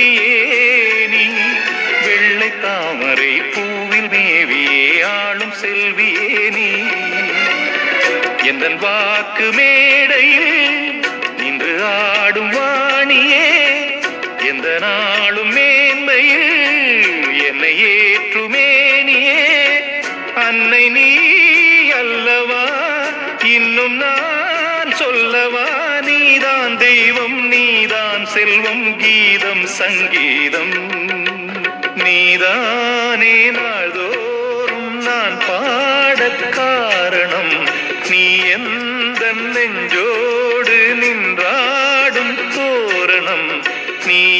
செல்வியேனி வெள்ளை தாமரை பூவில் மேவியே ஆளும் செல்வியேனி எந்த வாக்கு மேடையில் நின்று ஆடும் வாணியே. எந்த நாளும் மேன்மையில் என்னை ஏற்றுமேனியே. அன்னை நீ அல்லவா இன்னும் நான் நான் சொல்லவா? நீதான் தெய்வம் நீதான் செல்வம் கீதம் சங்கீதம். நீதானே நாள்தோறும் நான் பாடக் காரணம். நீ எந்த நெஞ்சோடு நின்றாடும் தோரணம். நீ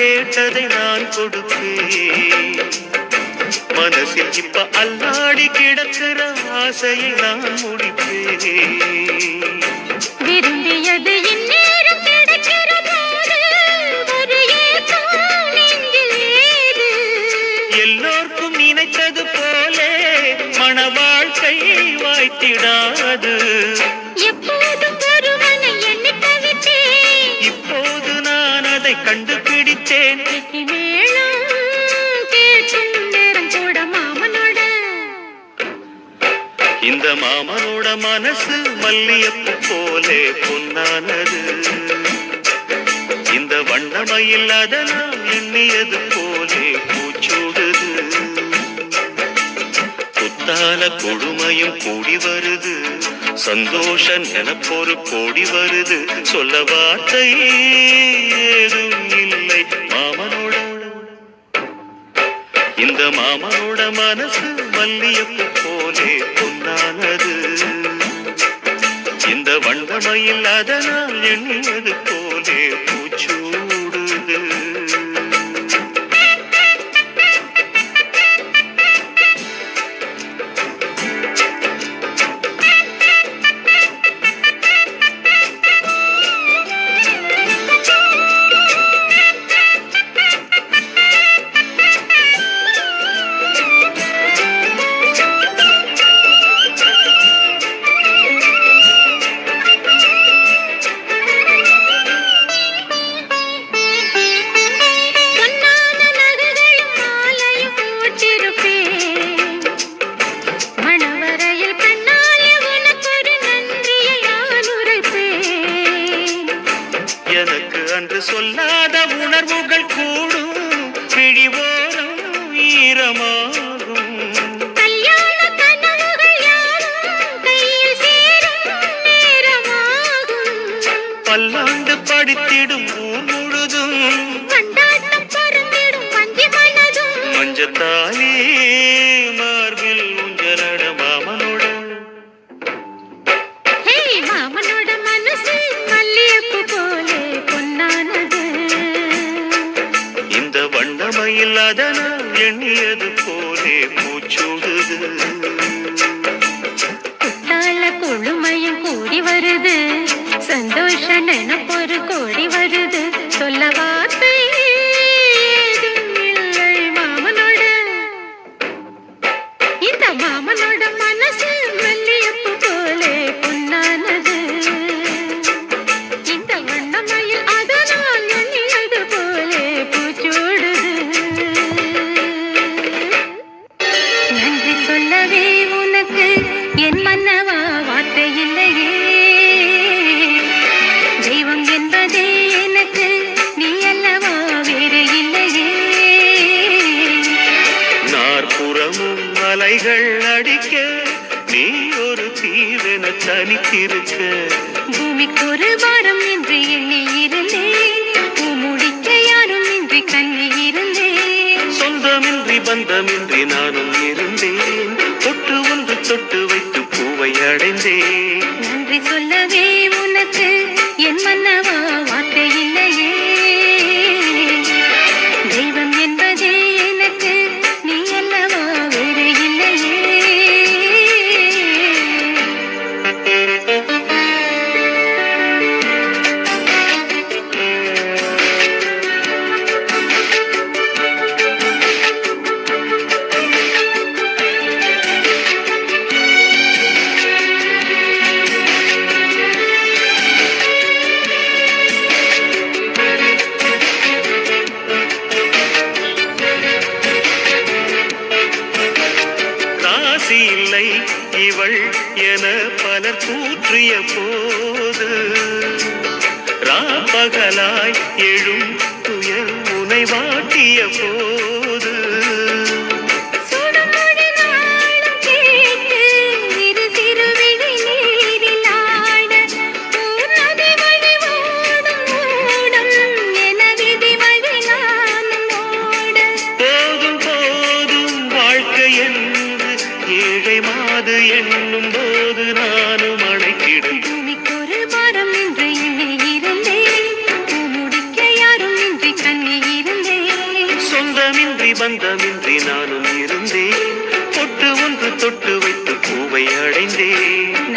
கேட்டதை நான் கொடுப்பேன். மனசில் இப்ப அல்லாடி கிடக்கிற ஆசையை நான் முடிப்பேன். விரும்பியது இந்நேரம் கிடைக்கிற எல்லோர்க்கும் நினைத்தது போலே மன வாழ்க்கை வாய்த்திடாது. எப்போதும் இந்த மாமனோட மனசு மல்லியப்பு போலே பொன்னானது. இந்த வண்ணமையில் அதெல்லாம் எண்ணியது போலே பூச்சூடுது. புத்தால கொடுமையும் கூடி வருது. சந்தோஷம் நினப்பொரு கோடி வருது. சொல்ல வார்த்தை ஏதும் இந்த மாமனோட மனசு மல்லியப்பு போலே பொன்னானது. இந்த வண்டமையில் அதனால் எண்ணியது போலே பூச்சூ. பளித்திடும் ஊர் முழுதும். மஞ்சத்தாலே மார்பில் உஞ்சலட மாமனோட. மாமனோட மனசு மல்லியப்பு போல பொன்னானது. இந்த வண்ணமையில் தனித்திருக்க பூமிக்கு ஒரு வாரம் என்று எண்ணி இருந்தேன் முடிக்க யாரும் இன்றி கண்ணி இருந்தேன் சொந்தமின்றி பந்தமின்றி நானும் இருந்தேன். தொட்டு ஒன்று தொட்டு வைத்து பூவை அடைந்தேன். நன்றி சொல்லவே உனக்கு என் மன்னவா பந்தமின்றி நானும் இருந்தேன். தொட்டு ஒன்று தொட்டு வைத்து பூவை அடைந்தேன்.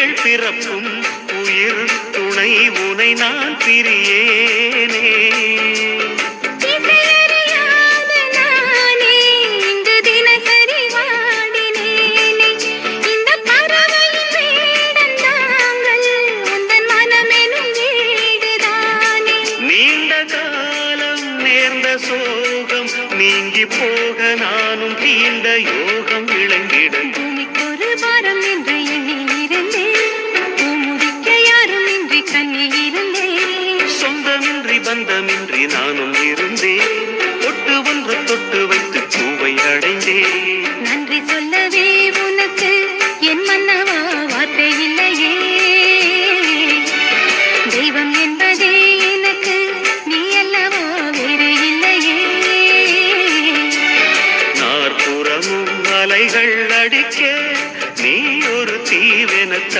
ஏழ் பிறப்பும் உயிர் துணை உனை நான் பிரியேனே.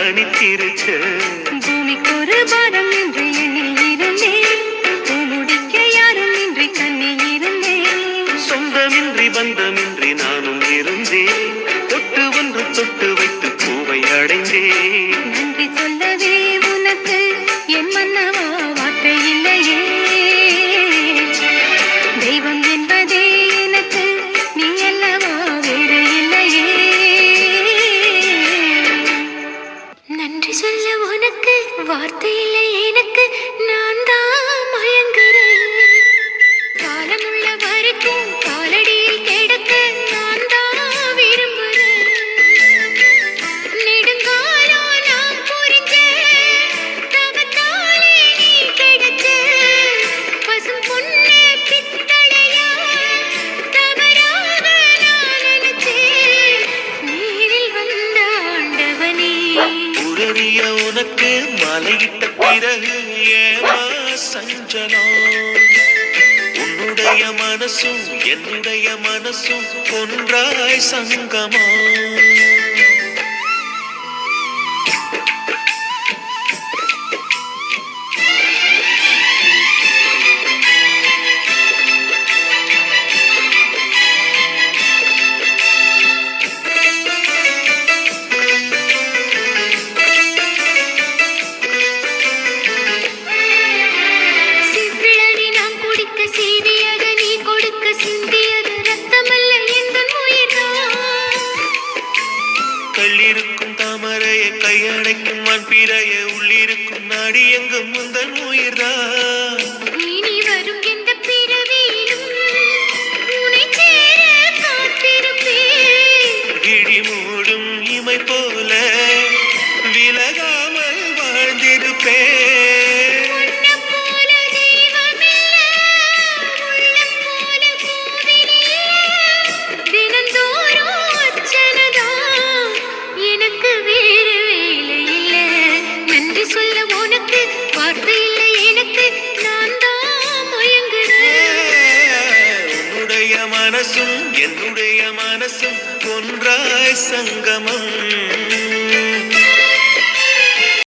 தனித்திருச்சு பூமிக்கு ஒரு பாரம் என்று எண்ணில் இருந்தேன். முடிக்க யாரும் இன்றி தன்னை இருந்தேன். சொந்தமின்றி பந்தமின்றி நானும் இருந்தேன். தொட்டு ஒன்று தொட்டு வைத்து பூவை அடை சொல்ல உனக்கு வார்த்தை எனக்கு. புரிய உனக்கு மலையிட்ட பிறகு ஏமா சஞ்சலம் உன்னுடைய மனசும் என்னுடைய மனசும் ஒன்றாய் சங்கமா?